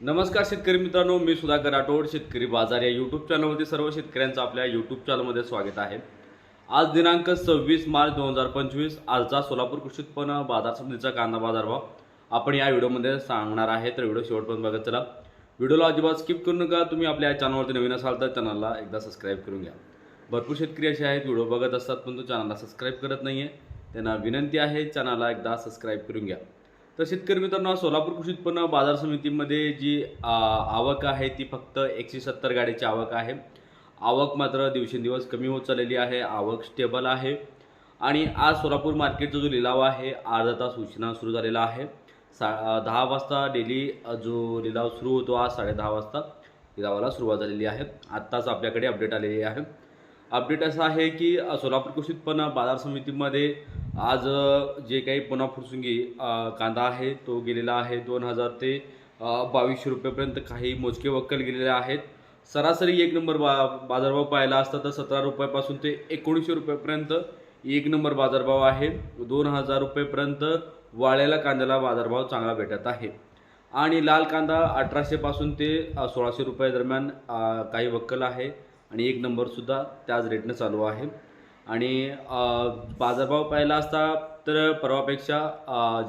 नमस्कार शेतकरी मित्रांनो मी सुधाकर राठोड शेतकरी बाजार या यूट्यूब चॅनलवरती सर्व शेतकऱ्यांचं आपल्या यूट्यूब चॅनलमध्ये स्वागत आहे. आज दिनांक सव्वीस मार्च दोन हजार पंचवीस आजचा सोलापूर कृषी उत्पन्न बाजार समितीचा कांदा बाजारभाव आपण या व्हिडिओमध्ये सांगणार आहे. तर व्हिडिओ शेवटपर्यंत बघत चला. व्हिडिओला अजिबात स्किप करू नका. तुम्ही आपल्या चॅनलवरती नवीन असाल तर चॅनलला एकदा सबस्क्राईब करून घ्या. भरपूर शेतकरी असे आहेत व्हिडिओ बघत असतात पण तो चॅनलला सबस्क्राईब करत नाही आहे त्यांना विनंती आहे चॅनलला एकदा सबस्क्राईब करून घ्या. तर शेतकरी मित्रांनो सोलापूर कृषी उत्पन्न बाजार समितीमध्ये जी आवक आहे ती फक्त एकशे सत्तर गाडीची आवक आहे. आवक मात्र दिवसेंदिवस कमी होत चाललेली आहे आवक स्टेबल आहे. आणि आज सोलापूर मार्केटचा जो लिलाव आहे अर्धा तास उशिरा सुरू झालेला आहे. सा दहा वाजता डेली जो लिलाव सुरू होतो आज साडेदहा वाजता लिलावाला सुरुवात झालेली आहे. आत्ताच आपल्याकडे अपडेट आलेली आहे. अपडेट असं आहे की सोलापूर कृषी उत्पन्न बाजार समितीमध्ये आज जे काही पुन्हा फुरसुंगी कांदा आहे तो गेलेला आहे दोन हजार ते बावीसशे रुपयेपर्यंत काही मोजके वक्कल गेलेले आहेत. सरासरी एक नंबर बा बाजारभाव पाहिला असता तर सतरा रुपयापासून ते एकोणीसशे रुपयापर्यंत एक नंबर बाजारभाव आहे. दोन हजार रुपयेपर्यंत वाळ्याला कांद्याला बाजारभाव चांगला भेटत आहे. आणि लाल कांदा अठराशेपासून ते सोळाशे रुपये दरम्यान काही वक्कल आहे. आणि एक नंबरसुद्धा त्याच रेटनं चालू आहे. आणि बाजारभाव पाहिला असता तर परवापेक्षा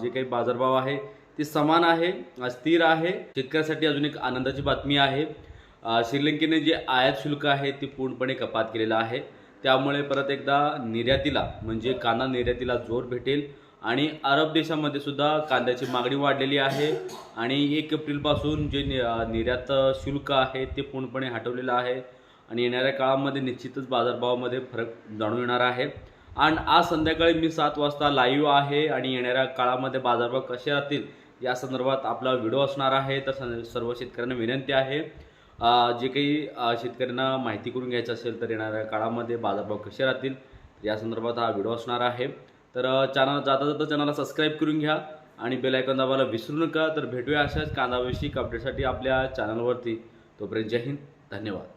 जे काही बाजारभाव आहे ते समान आहे स्थिर आहे. शेतकऱ्यासाठी अजून एक आनंदाची बातमी आहे. श्रीलंकेने जे आयात शुल्क आहे ते पूर्णपणे कपात केलेलं आहे. त्यामुळे परत एकदा निर्यातीला म्हणजे कांदा निर्यातीला जोर भेटेल आणि अरब देशामध्ये सुद्धा कांद्याची मागणी वाढलेली आहे आणि एक एप्रिलपासून जे नि- निर्यात शुल्क आहे ते पूर्णपणे हटवलेलं आहे. आणि येणाऱ्या काळामध्ये निश्चितच बाजारभावामध्ये फरक जाणून येणार आहे. आणि आज संध्याकाळी मी सात वाजता लाईव्ह आहे आणि येणाऱ्या काळामध्ये बाजारभाव कसे राहतील या संदर्भात आपला व्हिडिओ असणार आहे. तर सर्व शेतकऱ्यांना विनंती आहे. जे काही शेतकऱ्यांना माहिती करून घ्यायचं असेल तर येणाऱ्या काळामध्ये बाजारभाव कसे राहतील या संदर्भात हा व्हिडिओ असणार आहे. तर चॅनल जाता जाता चॅनलला सबस्क्राईब करून घ्या आणि बेल आयकॉन दाबायला विसरू नका. तर भेटूया अशाच कांदाविषयी अपडेटसाठी आपल्या चॅनलवरती तोपर्यंत जय हिंद. धन्यवाद.